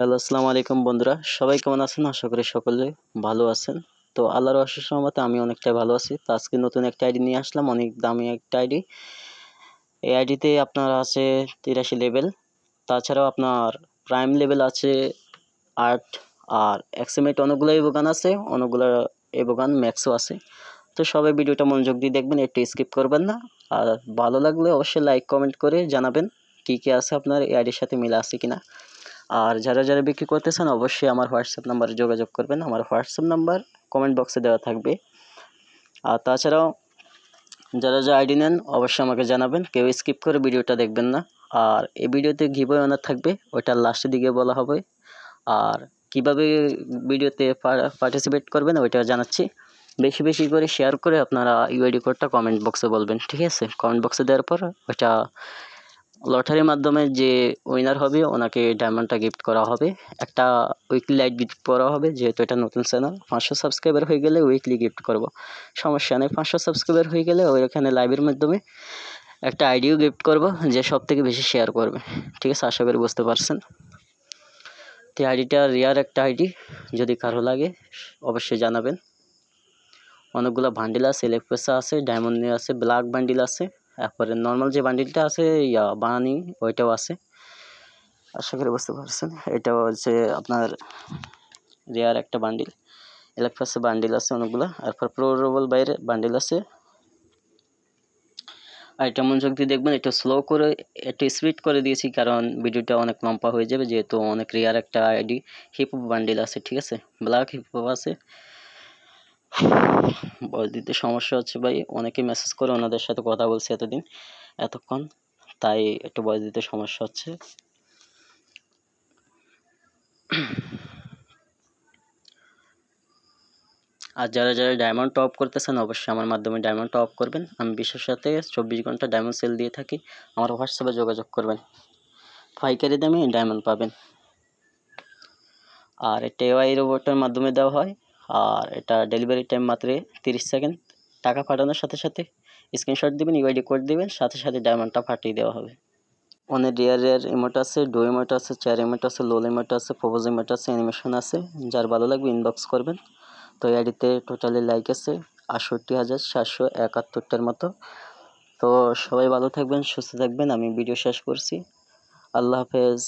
Hello, আসসালামু আলাইকুম বন্ধুরা। সবাই কেমন আছেন? আশা করি সকলে ভালো আছেন। তো আল্লাহর অশেষ আমি অনেকটাই ভালো আছি। তো আজকে নতুন একটা আইডি নিয়ে আসলাম, অনেক দামি একটা আইডি। এই আইডিতে আপনার আছে তিরাশি লেভেল। তাছাড়াও আপনার প্রাইম লেভেল আছে আট, আর এক্সএমএট অনেকগুলো এবগান আছে, অনেকগুলো এবগান ম্যাক্সও আছে। তো সবাই ভিডিওটা মনোযোগ দিয়ে দেখবেন, একটু স্কিপ করবেন না। আর ভালো লাগলে অবশ্যই লাইক, কমেন্ট করে জানাবেন, কী কী আছে আপনার এই আইডির সাথে মিলে আছে কিনা। আর যারা যারা বিক্রি করতেছেন, অবশ্যই আমার হোয়াটসঅ্যাপ নাম্বারে যোগাযোগ করবেন। আমার হোয়াটসঅ্যাপ নাম্বার কমেন্ট বক্সে দেওয়া থাকবে। আর তাছাড়াও যারা যারা আইডি নেন, অবশ্যই আমাকে জানাবেন। কেউ স্কিপ করে ভিডিওটা দেখবেন না। আর এই ভিডিওতে ঘিবই অনার থাকবে। ওইটা লাস্টের দিকে বলা হবে। আর কীভাবে ভিডিওতে পার্টিসিপেট করবেন ওইটা জানাচ্ছি। বেশি বেশি করে শেয়ার করে আপনারা ইউআইডি কোডটা কমেন্ট বক্সে বলবেন। ঠিক আছে? কমেন্ট বক্সে দেওয়ার পর ওইটা লটারির মাধ্যমে যে উইনার হবে, ওনাকে ডায়মন্ডটা গিফট করা হবে। একটা উইকলি লাইট গিফট করা হবে, যেহেতু এটা নতুন চ্যানেল পাঁচশো সাবস্ক্রাইবার হয়ে গেলে উইকলি গিফট করব। সমস্যা নেই, পাঁচশো সাবস্ক্রাইবার হয়ে গেলে ওইখানে লাইভের মাধ্যমে একটা আইডিও গিফট করব, যে সব থেকে বেশি শেয়ার করবে। ঠিক আছে, আশা করি বুঝতে পারছেন। তো আইডিটা রেয়ার একটা আইডি যদি কারও লাগে, অবশ্যই জানাবেন। অনেকগুলো বান্ডিল আছে ইলেকট্রেসা আছে ডায়মন্ড আছে ব্ল্যাক বান্ডিল আছে। তারপরে নর্মাল যে বান্ডিলটা আছে, ইয়া, বানানি, ওইটাও আছে। আশা করি বুঝতে পারছেন। এটা হচ্ছে আপনার রেয়ার একটা বান্ডিল ইলেকট্রাসে বান্ডিল আছে অনেকগুলো। তারপর প্রোরোবল বাইরে বান্ডিল আছে। আর এটা মনোযোগ দিয়ে দেখবেন একটু স্লো করে, একটু স্পিড করে দিয়েছি কারণ ভিডিওটা অনেক লম্বা হয়ে যাবে, যেহেতু অনেক রেয়ার একটা আইডি হিপ বান্ডিল আছে, ঠিক আছে? ব্ল্যাক হিপ আছে। বয়স দিতে সমস্যা হচ্ছে ভাই। অনেকে মেসেজ করে ওনাদের সাথে কথা বলছি এতদিন, এতক্ষণ। তাই একটু বয়স দিতে সমস্যা হচ্ছে। আর যারা যারা ডায়মন্ড টপ করতেছেন, অবশ্যই আমার মাধ্যমে ডায়মন্ড টপ করবেন। আমি বিশ্বের সাথে চব্বিশ ঘণ্টা ডায়মন্ড সেল দিয়ে থাকি। আমার হোয়াটসঅ্যাপে যোগাযোগ করবেন। পাইকারি দামে ডায়মন্ড পাবেন। আর এটা এআই রোবটের মাধ্যমে দেওয়া হয়। আর এটা ডেলিভারি টাইম মাত্র তিরিশ সেকেন্ড টাকা পাঠানোর সাথে সাথে স্ক্রিনশট দেবেন ইউআইডি কোড দেবেন, সাথে সাথে ডায়মন্ডটা পাঠিয়ে দেওয়া হবে। অনেক রেয়ার রেয়ার ইমোট আছে ডো ইমোট আছে চেয়ার ইমোট আছে লোল ইমোট আছে প্রোপোজ ইমোট আছে অ্যানিমেশন আছে। যার ভালো লাগবে ইনবক্স করবেন। তো আইডিতে টোটালি লাইক আছে, আটষট্টি হাজার সাতশো একাত্তরটার মতো। তো সবাই ভালো থাকবেন, সুস্থ থাকবেন। আমি ভিডিও শেষ করছি। আল্লাহ হাফেজ।